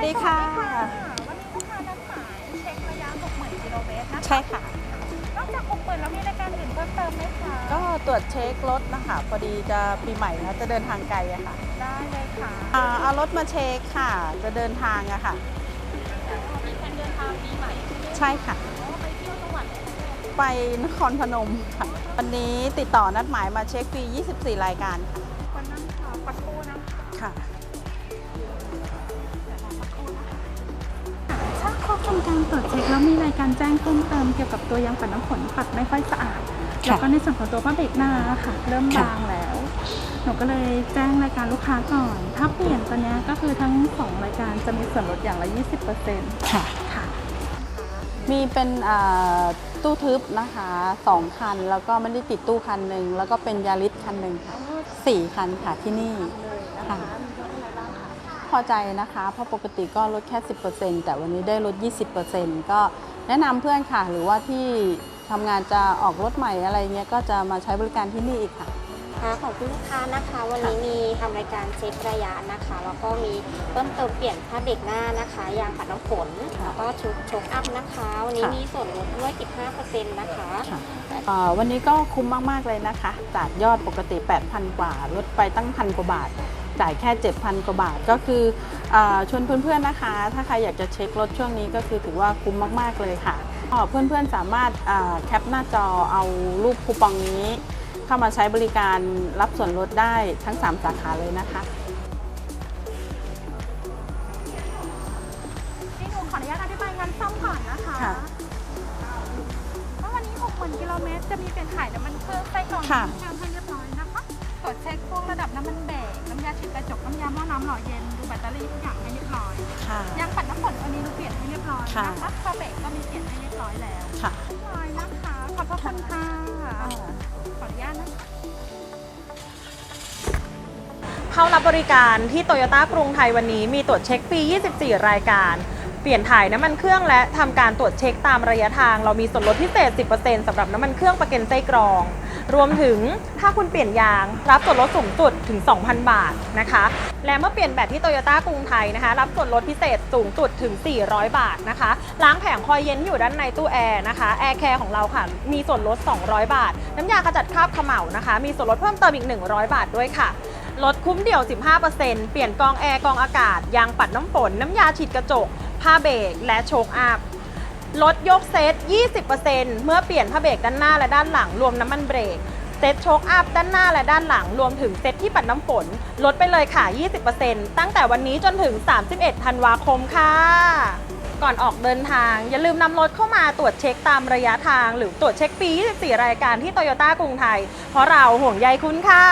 วัสดีค่ะ วันนี้ลูกค้านัดหมายเช็คระยะ 60,000 กิโลเมตรนะคะใช่ค่ะ นอกจาก 60,000 แล้วมีรายการอื่นเพิ่มเติมไหมคะ ก็ตรวจเช็ครถนะคะ พอดีจะปีใหม่นะจะเดินทางไกลอะค่ะได้เลยค่ะอ่าเอารถมาเช็คค่ะ จะเดินทางอะค่ะ มีการเดินทางปีใหม่ใช่ค่ะไปเที่ยวจังหวัดไหนไปนครพนมค่ะ วันนี้ติดต่อนัดหมายมาเช็คฟรี 24 รายการค่ะ วันนั้นค่ะปัดปูนะค่ะถ้าคร ทำการตรวจเช็คแล้วมีรายการแจ้งเพิ่มเติมเกี่ยวกับตัวยางปัดน้ำฝนปัดไม่ค่อยสะอาดค่ะแล้วก็ในส่วนของตัวผ้าเบรกหน้าค่ะ เริ่มค่ะบางแล้ว หนูก็เลยแจ้งรายการลูกค้าก่อน ถ้าเปลี่ยนตัวเนี้ยก็คือทั้งสองรายการจะมีส่วนลดอย่างละ 20%ค่ะค่ะ มีเป็นอ่าตู้ทึบนะคะสองคัน แล้วก็ไม่ได้ติดตู้คันหนึ่งแล้วก็เป็นยาริสคันหนึ่งค่ะสี่คันค่ะที่นี่ค่ะ พอใจนะคะ เพราะปกติก็ลดแค่ 10%แต่วันนี้ได้ลด 20%ก็แนะนำเพื่อนค่ะ หรือว่าที่ทำงานจะออกรถใหม่อะไรเงี้ยก็จะมาใช้บริการที่นี่อีกค่ะค่ะของคุณลูกค้านะคะ วันนี้มีทำรายการเช็คระยะนะคะ แล้วก็มีเพิ่มเติมเปลี่ยนผ้าเบรกหน้านะคะยางปัดน้ำฝนค่ะแล้วก็ชุดโชคอัพนะคะ วันนี้ค่ะมีส่วนลดด้วย 15%นะคะเอ่อวันนี้ก็คุ้มมาก ๆ เลยนะคะ จากยอดปกติ 8,000 กว่าลดไปตั้งพันกว่าบาท จ่ายแค่ 7,000 กว่าบาท ก็คืออาชวนเพื่อนๆนะคะ ถ้าใครอยากจะเช็ครถช่วงนี้ก็คือถือว่าคุ้มมากๆเลยค่ะก็เพื่อนๆสามารถอ่าแคปหน้าจอเอารูปคูปองนี้ เข้ามาใช้บริการรับส่วนลดได้ทั้ง 3 สาขาเลยนะคะนี่หนูขออนุญาตอธิบายงานซ่อมก่อนนะคะค่ะเมื่อวันนี้ 60,000กิโลเมตรจะมีเป็นขายน้ำมันเครื่องไส้กรองค่ะน้ำเครื่องให้เรียบร้อยนะคะ ตรวจเช็คพวกระดับน้ำมันเบรกน้ำยาฉีดกระจกน้ำยาหม้อน้ำหล่อเย็นดูแบตเตอรี่ทุกอย่างให้เรียบร้อยค่ะ ยางปัดน้ำฝนวันนี้หนูเปลี่ยนให้เรียบร้อยค่ะ นะคะคาเบรกก็มีเปลี่ยนให้เรียบร้อยแล้วค่ะเรียบร้อยนะคะขอบพระคุณค่ะขออนุญาตนะคะ เข้ารับบริการที่โตโยต้ากรุงไทยวันนี้มีตรวจเช็คฟรี 24 รายการ เปลี่ยนถ่ายน้ำมันเครื่องและทำการตรวจเช็คตามระยะทาง เรามีส่วนลดพิเศษ 10%สำหรับน้ำมันเครื่องประกันไส้กรอง รวมถึงถ้าคุณเปลี่ยนยาง รับส่วนลดสูงสุดถึง 2,000 บาทนะคะ และเมื่อเปลี่ยนแบตที่โตโยต้ากรุงไทยนะคะ รับส่วนลดพิเศษสูงสุดถึง 400 บาทนะคะ ล้างแผงคอยเย็นอยู่ด้านในตู้แอร์นะคะแอร์แคร์ของเราค่ะ มีส่วนลด 200 บาท น้ำยาขจัดคราบเขม่านะคะ มีส่วนลดเพิ่มเติมอีก 100 บาทด้วยค่ะลดคุ้มเดี่ยว 15%เปลี่ยนกองแอร์กองอากาศ ยางปัดน้ำฝน น้ำยาฉีดกระจก ผ้าเบรกและโชคอัพ ลดยกเซต 20%เมื่อเปลี่ยนผ้าเบรกด้านหน้าและด้านหลังรวมน้ำมันเบรก เซตโชคอัพด้านหน้าและด้านหลังรวมถึงเซตที่ปัดน้ำฝน ลดไปเลยค่ะ 20%ตั้งแต่วันนี้จนถึง 31 ธันวาคมค่ะ ก่อนออกเดินทาง อย่าลืมนำรถเข้ามาตรวจเช็คตามระยะทาง หรือตรวจเช็คฟรี24 รายการที่โตโยต้ากรุงไทย เพราะเราห่วงใยคุณค่ะ